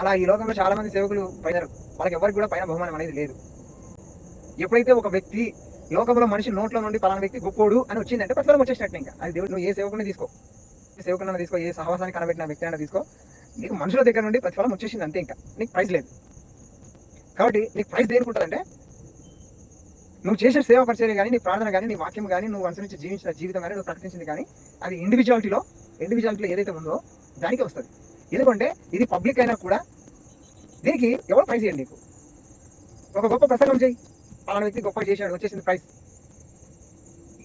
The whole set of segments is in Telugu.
అలా ఈ లోకంలో చాలా మంది సేవకులు పైన వాళ్ళకి ఎవరికి కూడా పైన బహుమానం అనేది లేదు. ఎప్పుడైతే ఒక వ్యక్తి లోకంలో మనిషి నోట్లో నుండి పలానా వ్యక్తి గొప్పోడు అని వచ్చిందంటే ప్రతిఫలం వచ్చేసినట్టు ఇంకా. అది దేవుడు నువ్వు ఏ సేవకుని తీసుకో. ఏ తీసుకో ఏ సహవాసాన్ని కనబెట్టిన వ్యక్తి అయినా తీసుకో. నీకు మనుషుల దగ్గర నుండి ప్రతిఫలం వచ్చేసింది అంతే ఇంకా. నీకు ప్రైజ్ లేదు. కాబట్టి నీకు ప్రైజ్ దేనికుంటుందంటే నువ్వు చేసిన సేవ పరిచయం కానీ నీ ప్రార్థన కానీ నీ వాక్యం కానీ నువ్వు అనుసరించి జీవించిన జీవితం కానీ నువ్వు ప్రకటించింది కానీ అది ఇండివిజువాలిటీలో ఇండివిజువాలిటీలో ఏదైతే ఉందో దానికి వస్తుంది. ఎందుకంటే ఇది పబ్లిక్ అయినా కూడా దీనికి ఎవరు ప్రైజ్ ఇవ్వండి నీకు? ఒక గొప్ప ప్రసంగం చేయి పలానా వ్యక్తి గొప్ప చేశాడు వచ్చేసింది ప్రైజ్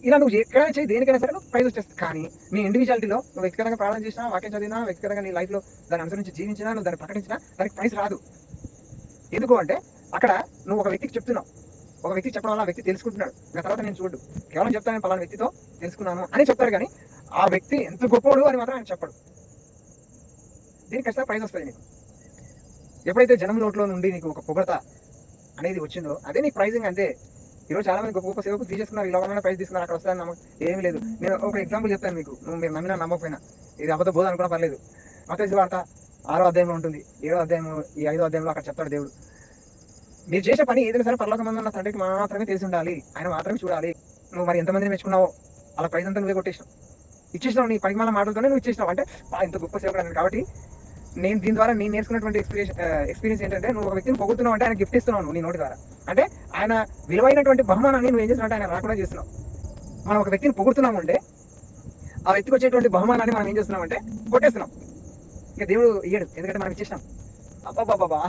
ఇలా నువ్వు ఎక్కడైనా చేయి దేనికైనా సరే నువ్వు ప్రైజ్ వచ్చేస్తుంది. కానీ నీ ఇండివిజువాలిటీలో నువ్వు వ్యక్తిగతంగా ప్రార్థన చేసినా వాక్యం చదివినా వ్యక్తిగతంగా నీ లైఫ్లో దాన్ని అనుసరించి జీవించినా నువ్వు దాన్ని ప్రకటించినా దానికి ప్రైజ్ రాదు. ఎందుకు అంటే అక్కడ నువ్వు ఒక వ్యక్తికి చెప్తున్నావు. ఒక వ్యక్తి చెప్పడం వల్ల ఆ వ్యక్తి తెలుసుకుంటున్నాడు. ఇంకా తర్వాత నేను చూడు కేవలం చెప్తాను పలానా వ్యక్తితో తెలుసుకున్నాను అని చెప్తారు కానీ ఆ వ్యక్తి ఎంత గొప్పోడు అని మాత్రం ఆయన చెప్పడు. దీనికి ఖచ్చితంగా ప్రైజ్ వస్తుంది నీకు. ఎప్పుడైతే జనం నోట్లో నుండి నీకు ఒక పొగడత అనేది వచ్చిందో అదే నీకు ప్రైజింగ్ అంతే. ఈరోజు చాలా మంది గొప్ప గొప్ప సేవకు తీసేసుకున్నారు ఇలా ఉన్న ప్రైజ్ తీసుకున్నారు అక్కడ వస్తారని నమ్మకం. ఏమీ లేదు. నేను ఒక ఎగ్జాంపుల్ చెప్తాను మీకు. నువ్వు మీరు నమ్మినా నమ్మకపోయినా. ఇది అబద్ధ బోధ అనుకున్నా పర్లేదు. మతేసి వార్త ఆరో అధ్యాయంలో ఉంటుంది. ఏడో అధ్యాయం ఈ ఐదో అధ్యాయంలో అక్కడ చెప్తాడు దేవుడు. మీరు చేసే పని ఏదైనా సరే పర్లోకమంది ఉన్న తండ్రికి మాత్రమే తెలిసి ఉండాలి. ఆయన మాత్రమే చూడాలి. నువ్వు మరి ఎంతమందిని మెచ్చుకున్నావో? అలా ప్రైజ్ అంతా నువ్వే కొట్టేసినావు. ఇచ్చేసినావు నీ పనికి మాటలతోనే నువ్వు ఇచ్చేసినావు. అంటే ఇంత గొప్ప సేవకుడు కాబట్టి నేను దీని ద్వారా నేను నేర్చుకున్నటువంటి ఎక్స్పీరియన్స్ ఎక్స్పీరియన్స్ ఏంటంటే నువ్వు ఒక వ్యక్తిని పొగుతున్నావు అంటే ఆయన గిఫ్ట్ ఇస్తున్నావు నీ నోటి ద్వారా. అంటే ఆయన విలువైనటువంటి బహుమానాన్ని నువ్వు ఏం చేస్తున్నావు ఆయన రాకుండా చేస్తున్నావు. మనం ఒక వ్యక్తిని పొగుడుతున్నాము అంటే ఆ వ్యక్తికి వచ్చేటువంటి బహుమానాన్ని మనం ఏం చేస్తున్నాం అంటే కొట్టేస్తున్నాం. ఇంకా దేవుడు ఇయ్యడు ఎందుకంటే మనం ఇచ్చేసినాం. అబ్బాబాబా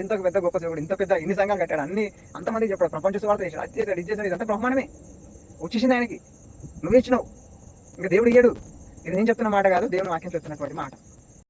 ఎంత పెద్ద గొప్ప దేవుడు ఇంత పెద్ద ఎన్ని సంఘాలు కట్టాడు అన్ని అంతమంది చెప్పాడు ప్రపంచ సువార్త చేశాడు అది చేశాడు ఇది చేశాడు ఇదంతా బహుమానమే వచ్చేసింది ఆయనకి నువ్వే ఇచ్చినావు. ఇంకా దేవుడు ఇయ్యడు. ఇది నేను చెప్తున్న మాట కాదు దేవుడు వాక్యం చెప్తున్నటువంటి మాట.